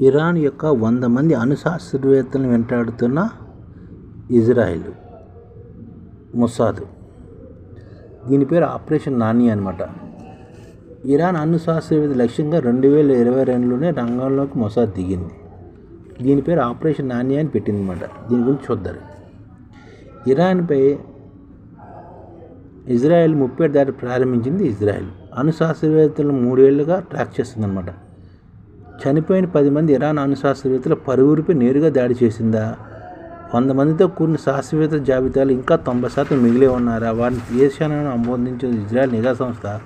Iran యొక్క వంద మంది అనుశాస్త్రవేత్తలను వెంటాడుతున్న ఇజ్రాయెల్ మొసాద్. దీని పేరు ఆపరేషన్ నాని అనమాట ఇరాన్ అనుశాస్త్రవేత్త లక్ష్యంగా రెండు వేల ఇరవై రెండులోనే రంగంలోకి మొసాద్ దిగింది. దీని పేరు ఆపరేషన్ నాని అని పెట్టింది అనమాట దీని గురించి చూద్దారు ఇరాన్పై ఇజ్రాయెల్ ముప్పై దాటి ప్రారంభించింది ఇజ్రాయెల్. అణుశాస్త్రవేత్తలను మూడేళ్ళుగా ట్రాక్ చేస్తుందన్నమాట. చనిపోయిన పది మంది ఇరాన్ అణు శాస్త్రవేత్తల పరువురిపై నేరుగా దాడి చేసిందా? వంద మందితో కూడిన శాస్త్రవేత్త జాబితాలు ఇంకా తొంభై శాతం మిగిలే ఉన్నారా? వారిని ఏ క్షణాన్ని అంబోధించిన ఇజ్రాయెల్ నిఘా సంస్థ.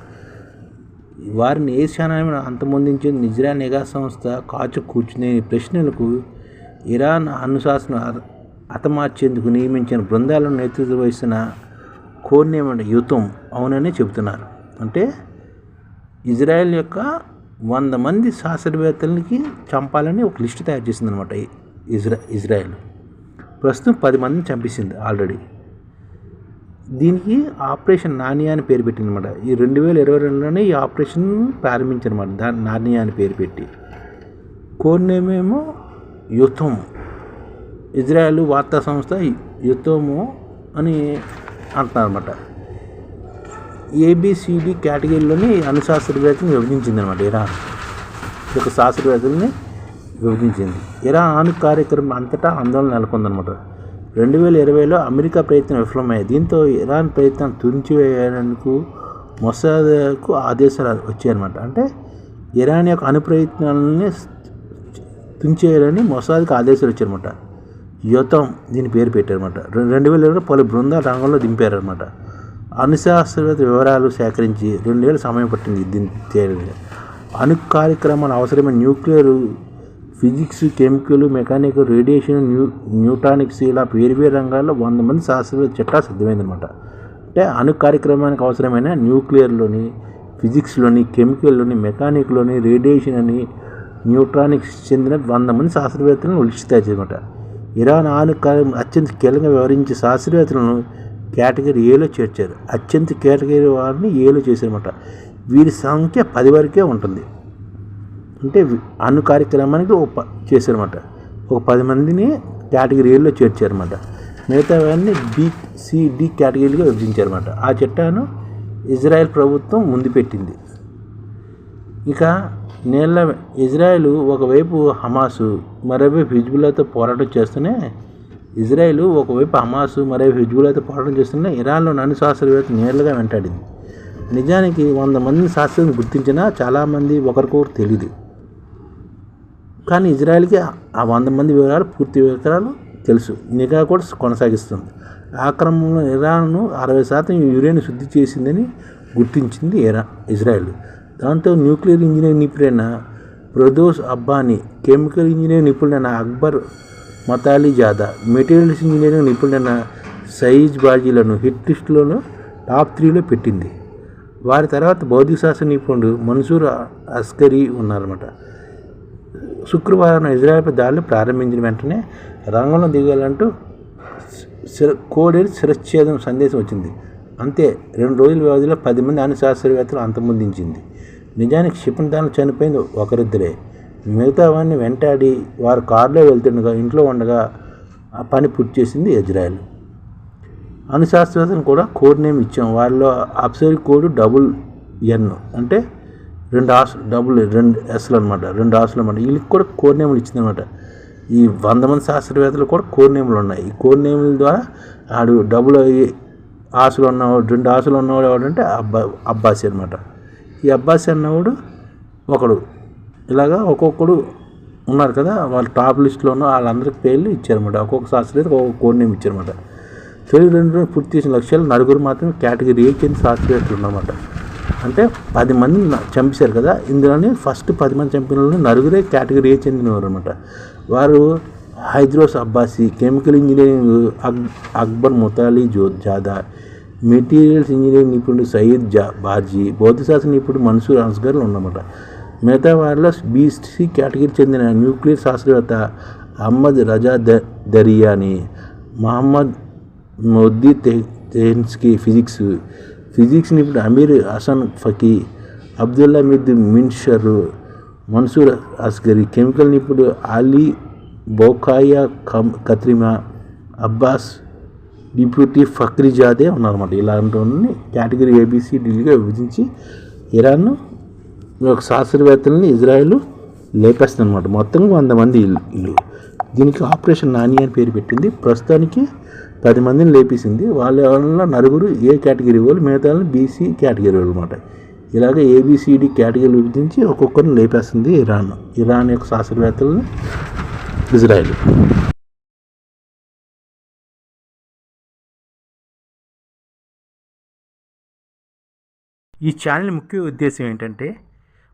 వారిని ఏ క్షణాన్ని అంతమొందించిన ఇజ్రాయెల్ నిఘా సంస్థ కాచు కూర్చునే ప్రశ్నలకు ఇరాన్ అణు శాస్త్రం హతమార్చేందుకు నియమించిన బృందాలను నేతృత్వం వహిస్తున్న కోర్నేమంట యుతం అవునని చెబుతున్నారు. అంటే ఇజ్రాయెల్ యొక్క వంద మంది శాస్త్రవేత్తలకి చంపాలని ఒక లిస్ట్ తయారు చేసింది అనమాట ఇజ్రా ఇజ్రాయెల్. ప్రస్తుతం పది మందిని చంపేసింది ఆల్రెడీ. దీనికి ఆపరేషన్ నానియా అని పేరు పెట్టింది అనమాట ఈ రెండు వేల ఇరవై రెండులోనే ఈ ఆపరేషన్ ప్రారంభించారన్నమాట దాని నానియా అని పేరు పెట్టి. కోర్నేమేమో యుద్ధం ఇజ్రాయెల్ వార్తా సంస్థ యుద్ధము అని అంటున్నారు అనమాట ఏబిసిడి కేటగిరీలోని అనుశాస్త్రవేత్తని విభజించింది అనమాట ఇరాన్ యొక్క శాస్త్రవేత్తల్ని విభజించింది. ఇరాన్ అణు కార్యక్రమం అంతటా ఆందోళన నెలకొందనమాట రెండు వేల ఇరవైలో అమెరికా ప్రయత్నం విఫలమయ్యాయి దీంతో ఇరాన్ ప్రయత్నం తుంచివేయడానికి మొసాదకు ఆదేశాలు వచ్చాయన్నమాట. అంటే ఇరాన్ యొక్క అణు ప్రయత్నాలని తుంచేయాలని మొసాద్కి ఆదేశాలు వచ్చారన్నమాట యుతం దీని పేరు పెట్టారన్నమాట. రెండు వేల ఇరవై పలు బృందాల రంగంలో దింపారన్నమాట. అనుశాస్త్రవేత్త వివరాలు సేకరించి రెండేళ్ళు సమయం పట్టింది దీన్ని అణు కార్యక్రమాలు అవసరమైన nuclear physics chemical mechanical radiation new neutronics ఇలా వేరు వేరు రంగాల్లో వంద మంది శాస్త్రవేత్త చట్టా సిద్ధమైందనమాట అంటే అణు కార్యక్రమానికి అవసరమైన న్యూక్లియర్లోని ఫిజిక్స్లోని కెమికల్లోని మెకానిక్లోని రేడియేషన్ అని న్యూట్రానిక్స్ చెందిన వంద మంది శాస్త్రవేత్తలను ఉలిచితాయన్నమాట ఇరాన్ అణు కార్యం అత్యంత కీలకంగా వ్యవహరించే శాస్త్రవేత్తలను కేటగిరీ ఏలో చేర్చారు. అత్యంత కేటగిరీ వారిని ఏలో చేశారన్నమాట. వీరి సంఖ్య పది వరకే ఉంటుంది. అంటే అణు కార్యక్రమానికి ఒక చేశారన్నమాట. ఒక పది మందిని కేటగిరీ ఏలో చేర్చారన్నమాట. మిగతా వారిని బి సిడి కేటగిరీగా విభజించారన్నమాట. ఆ చట్టాను ఇజ్రాయెల్ ప్రభుత్వం ముందు పెట్టింది. ఇక నేల ఇజ్రాయెల్ ఒకవైపు హమాసు మరోవైపు హిజ్బుల్లాతో పోరాటం చేస్తూనే ఇజ్రాయెల్ ఒకవైపు హమాసు మరోవైపు అయితే పోరాటం చేస్తున్న ఇరాన్లో నన్ను శాస్త్రవేత్త నేరుగా వెంటాడింది. నిజానికి వంద మంది శాస్త్రం గుర్తించినా చాలామంది ఒకరికొకరు తెలియదు కానీ ఇజ్రాయెల్కి ఆ వంద మంది వివరాలు పూర్తి వివరాలు తెలుసు. నిఘా కూడా కొనసాగిస్తుంది. ఆ క్రమంలో ఇరాన్ను అరవై శాతం యురేన్ శుద్ధి చేసిందని గుర్తించింది ఇరా ఇజ్రాయెల్. దాంతో న్యూక్లియర్ ఇంజనీర్ నిపుణుడైన ప్రదోస్ అబ్బానీ కెమికల్ ఇంజనీర్ నిపుణుడైన అక్బర్ మతాలీ జాదా. మెటీరియల్స్ ఇంజనీరింగ్ నిపుణుడైన సయీజ్ బాజీలను హిట్ లిస్టులోనూ టాప్ త్రీలో పెట్టింది. వారి తర్వాత భౌతిక శాస్త్ర నిపుణుడు మన్సూర్ అస్కరీ ఉన్నారన్నమాట. శుక్రవారం ఇజ్రాయెల్పై దాడులు ప్రారంభించిన వెంటనే రంగంలో దిగాలంటూ శిర కోడేరు శిరచ్ఛేదం సందేశం వచ్చింది. అంతే రెండు రోజుల వ్యవధిలో పది మంది అణు శాస్త్రవేత్తలు అంతమొందించింది. నిజానికి క్షిపణిదానం చనిపోయింది ఒకరిద్దరే. మిగతావన్నీ వెంటాడి వారు కారులో వెళ్తుండగా ఇంట్లో ఉండగా ఆ పని పూర్తి చేసింది ఇజ్రాయెల్ అనుశాస్త్రవేత్తను కూడా కోడ్ నేమ్ ఇచ్చాం. వారిలో అబ్సర్వ్ కోడ్ డబుల్ ఎన్ అంటే రెండు ఆస్ డబుల్ రెండు ఎస్లు అనమాట రెండు ఆసులు అనమాట వీళ్ళకి కూడా కోడ్ నేములు ఇచ్చిందనమాట ఈ వంద మంది శాస్త్రవేత్తలు కూడా కోడ్ నేములు ఉన్నాయి. ఈ కోడ్ నేముల ద్వారా ఆడు డబుల్ ఆశలు ఉన్నవాడు రెండు ఆశలు ఉన్నవాడు ఎవడంటే అబ్బా అబ్బాసి అనమాట ఈ అబ్బాసి అన్నవాడు ఒకడు. ఇలాగా ఒక్కొక్కడు ఉన్నారు కదా వాళ్ళ టాప్ లిస్ట్లో ఉన్న వాళ్ళందరికి పేర్లు ఇచ్చారన్నమాట. ఒక్కొక్క శాస్త్రవేత్త ఒక్కొక్క కోడ్ నేమ్ ఇచ్చారన్నమాట. తొలి రెండు పూర్తి చేసిన లక్ష్యాలు నలుగురు మాత్రమే కేటగిరీ ఏ చెందిన శాస్త్రవేత్తలు ఉన్నమాట. అంటే పది మంది చంపేశారు కదా ఇందులోని ఫస్ట్ పది మంది చంపిన నలుగురే కేటగిరీ ఏ చెందినవారు అనమాట వారు హైద్రోస్ అబ్బాసి కెమికల్ ఇంజనీరింగ్ అక్ అక్బర్ ముతాలి జో జాదా మెటీరియల్స్ ఇంజనీరింగ్ నిపుణుడు సయీద్ జా బార్జీ భౌతికశాస్త్ర నిపుణుడు మన్సూర్ అన్స్గర్లు ఉన్నమాట. మిగతా వారిలో బీసీ కేటగిరీ చెందిన న్యూక్లియర్ శాస్త్రవేత్త అహ్మద్ రజా ద దరియాని మహమ్మద్ మొద్దీ తెహెన్స్కి ఫిజిక్స్ ఫిజిక్స్ నిపుణుడు అమీర్ హసన్ ఫకీ అబ్దుల్లా మిద్ మిన్షర్ మన్సూర్ అస్గరి కెమికల్ నిపుణుడు అలీ బోకాయా కమ్ కత్రిమా అబ్బాస్ డిప్యూటీ ఫక్రిజాదే ఉన్నారన్నమాట. ఇలాంటి కేటగిరీ ఏబీసీ విభజించి ఇరాన్ ఒక శాస్త్రవేత్తలని ఇజ్రాయెల్ లేపేస్తుంది అనమాట మొత్తం వంద మంది ఇల్లు. దీనికి ఆపరేషన్ నాని అని పేరు పెట్టింది. ప్రస్తుతానికి పది మందిని లేపేసింది. వాళ్ళ వల్ల నలుగురు ఏ కేటగిరీ వాళ్ళు మిగతా వాళ్ళని బీసీ కేటగిరీ వాళ్ళు అనమాట ఇలాగ ఏబిసిడి కేటగిరీలు విభజించి ఒక్కొక్కరిని లేపేస్తుంది ఇరాన్. ఇరాన్ యొక్క శాస్త్రవేత్తలను ఇజ్రాయెల్. ఈ ఛానల్ ముఖ్య ఉద్దేశం ఏంటంటే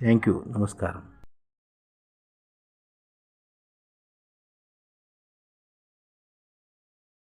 థ్యాంక్ యూ నమస్కారం